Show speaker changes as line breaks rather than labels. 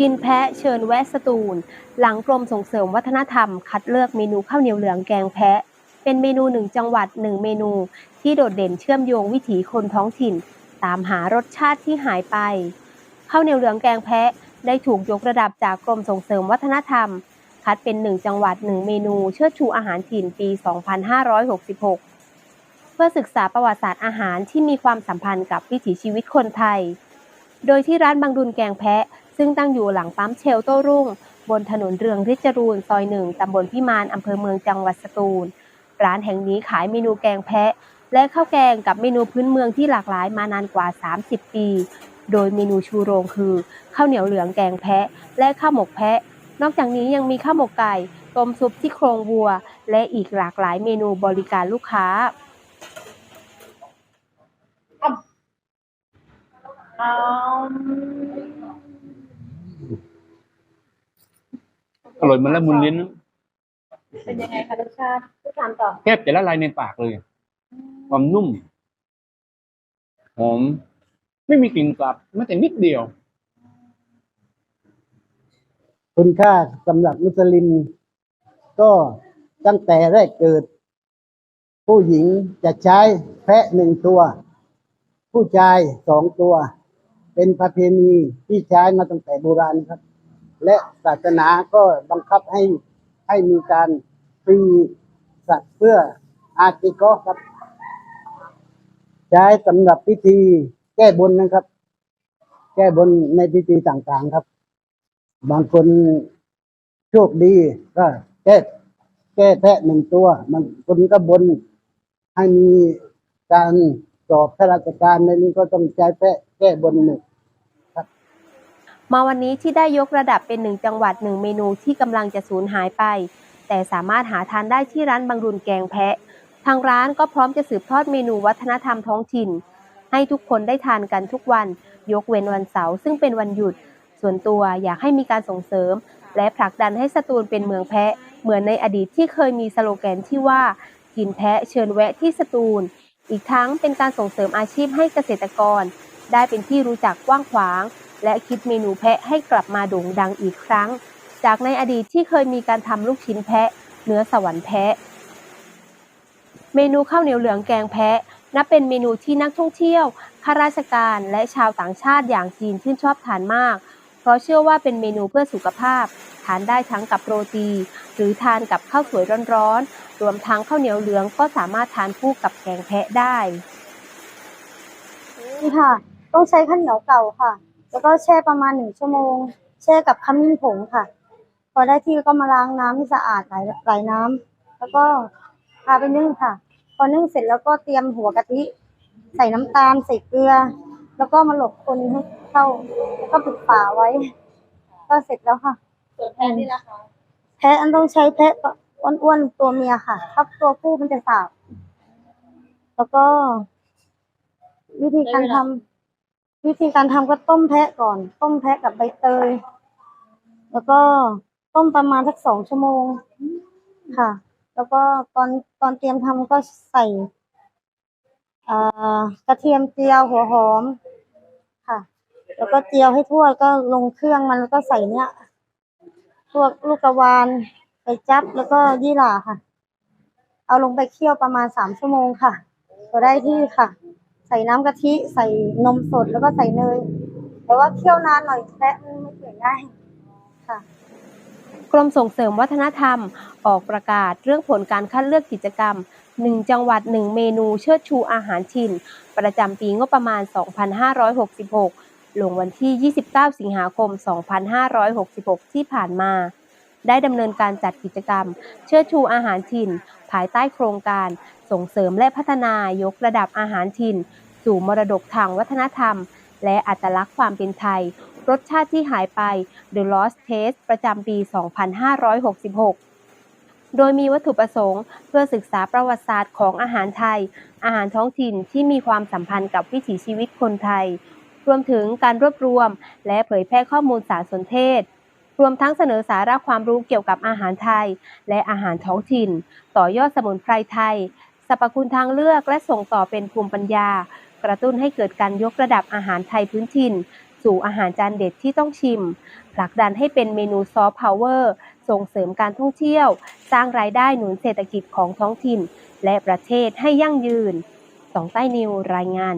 กินแพะเชิญแวะสตูล หลังกรมส่งเสริมวัฒนธรรม คัดเลือกเมนูข้าวเหนียวเหลืองแกงแพะ เป็นเมนูหนึ่งจังหวัดหนึ่งเมนู ที่โดดเด่นเชื่อมโยงวิถีคนท้องถิ่น ตามหารสชาติที่หายไปข้าวเหนียวเหลืองแกงแพะ ได้ถูกยกระดับจากกรมส่งเสริมวัฒนธรรม คัดเป็นหนึ่งจังหวัดหนึ่งเมนูเชิดชูอาหารถิ่นปี 2566 เพื่อศึกษาประวัติศาสตร์อาหารที่มีความสัมพันธ์กับวิถีชีวิตคนไทย โดยที่ร้านบางดุลแกงแพะ ซึ่งตั้งอยู่หลังปั๊มเชลโต้รุ่ง บนถนนเรืองฤทธิ์จรูนซอยหนึ่งตำบลพิมานอำเภอเมืองจังหวัดสตูล ร้านแห่งนี้ขายเมนูแกงแพะ และข้าวแกงกับเมนูพื้นเมืองที่หลากหลายมานานกว่า 30 ปี โดยเมนูชูโรงคือข้าวเหนียวเหลืองแกงแพะ และข้าวหมกแพะ นอกจากนี้ยังมีข้าวหมกไก่ต้มซุปที่โครงวัว และอีกหลากหลายเมนูบริการลูกค้า
อืม
อร่อยเหมันละมุนลิ้น
เป็นยังไงคะรสชาติพูดตามต่อ
แทบจะละลายในปากเลย ความนุ่มหอมไม่มีกลิ่นกลับแม้แต่นิดเดียว
คุณค่าสำหรับมุสลิม ก็ตั้งแต่แรกเกิด ผู้หญิงจะใช้แพะหนึ่งตัว ผู้ชายสองตัว เป็นประเพณีที่ใช้มาตั้งแต่โบราณครับ และศาสนาก็บังคับให้ให้มีการฟีสัตว์เพื่ออาติโกครับ ใช้สำหรับพิธีแก้บนนะครับ แก้บนในพิธีต่างๆครับ บางคนโชคดีก็แก้แก้แพะหนึ่งตัวบางคนก็บนให้มีการสอบข้าราชการในนี้ก็ต้องใช้แพะแก้บนหนึ่ง
มาวันนี้ที่ได้ยกระดับเป็นหนึ่งจังหวัดหนึ่งเมนูที่กำลังจะสูญหายไป แต่สามารถหาทานได้ที่ร้านบางรุนแกงแพะ ทางร้านก็พร้อมจะสืบทอดเมนูวัฒนธรรมท้องถิ่น ให้ทุกคนได้ทานกันทุกวัน ยกเว้นวันเสาร์ซึ่งเป็นวันหยุด ส่วนตัวอยากให้มีการส่งเสริม และผลักดันให้สตูลเป็นเมืองแพะ เหมือนในอดีตที่เคยมีสโลแกนที่ว่ากินแพะเชิญแวะที่สตูล อีกทั้งเป็นการส่งเสริมอาชีพให้เกษตรกร ได้เป็นที่รู้จักกว้างขวาง และคิดเมนูแพะให้กลับมาโด่งดังอีกครั้ง จากในอดีตที่เคยมีการทำลูกชิ้นแพะ เนื้อสวรรค์แพะ เมนูข้าวเหนียวเหลืองแกงแพะ นับเป็นเมนูที่นักท่องเที่ยวข้าราชการและชาวต่างชาติอย่างจีนชื่นชอบทานมาก เพราะเชื่อว่าเป็นเมนูเพื่อสุขภาพ ทานได้ทั้งกับโรตี หรือทานกับข้าวสวยร้อนๆรวมทั้งข้าวเหนียวเหลืองก็สามารถทานคู่กับแกงแพะได้
นี่ค่ะ ต้องใช้ข้าวเหนียวเก่าค่ะ แล้วก็แช่ประมาณหนึ่งชั่วโมง แช่กับขมิ้นผงค่ะ พอได้ที่ก็มาล้างน้ำให้สะอาดหลายหลายน้ำแล้วก็พาไปนึ่งค่ะ พอนึ่งเสร็จแล้วก็เตรียมหัวกะทิ ใส่น้ำตาลใส่เกลือ แล้วก็มาหลบคนให้เข้าแล้วก็ปิดฝาไว้ ก็เสร็จแล้วค่ะ
ส่วนแพนนี่ละคะ
แพะอันต้องใช้แพะอ้วนๆตัวเมียค่ะถ้าตัวผู้มันจะสาบแล้วก็วิธีการทำ วิธีการทำก็ต้มแพะก่อน ต้มแพะกับใบเตย แล้วก็ต้มประมาณสักสองชั่วโมงค่ะ แล้วก็ตอนตอนเตรียมทำก็ใส่กระเทียมเจียวหัวหอมค่ะ แล้วก็เจียวให้ทั่วก็ลงเครื่องมันแล้วก็ใส่เนี้ยพวกลูกกระวานไปจับแล้วก็ยี่หร่าค่ะ เอาลงไปเคี่ยวประมาณสามชั่วโมงค่ะ ก็ได้ที่ค่ะ ส่น้ำกะทิ ใส่นมสดแล้วก็ใส่เนย แต่ว่าเคี่ยวนานหน่อยแพะมันไม่เปื่อยง่ายค่ะ
กรมส่งเสริมวัฒนธรรมออกประกาศเรื่องผลการคัดเลือกกิจกรรม 1 จังหวัด 1 เมนูเชิดชูอาหารถิ่น ประจำปีงบประมาณ 2566 ลงวันที่ 29 สิงหาคม 2566 ที่ผ่านมา ได้ดำเนินการจัดกิจกรรม เชิดชูอาหารถิ่น ภายใต้โครงการ ส่งเสริมและพัฒนายกระดับอาหารถิ่น สู่มรดกทางวัฒนธรรม และอัตลักษณ์ความเป็นไทย รสชาติที่หายไป The Lost Taste ประจำปี 2566โดยมีวัตถุประสงค์เพื่อศึกษาประวัติศาสตร์ของอาหารไทย อาหารท้องถิ่นที่มีความสัมพันธ์กับวิถีชีวิตคนไทย รวมถึงการรวบรวม และเผยแพร่ข้อมูลสารสนเทศ รวมทั้งเสนอสาระความรู้เกี่ยวกับอาหารไทย และอาหารท้องถิ่น ต่อยอดสมุนไพรไทย รรพคุณทางเลือกและส่งต่อเป็นภูมิปัญญา กระตุ้นให้เกิดการยกระดับอาหารไทยพื้นถิ่น สู่อาหารจานเด็ดที่ต้องชิม ผลักดันให้เป็นเมนูซอฟต์พาวเวอร์ส่งเสริมการท่องเที่ยว สร้างรายได้หนุนเศรษฐกิจของท้องถิ่น และประเทศให้ยั่งยืนสองใต้นิวรายงาน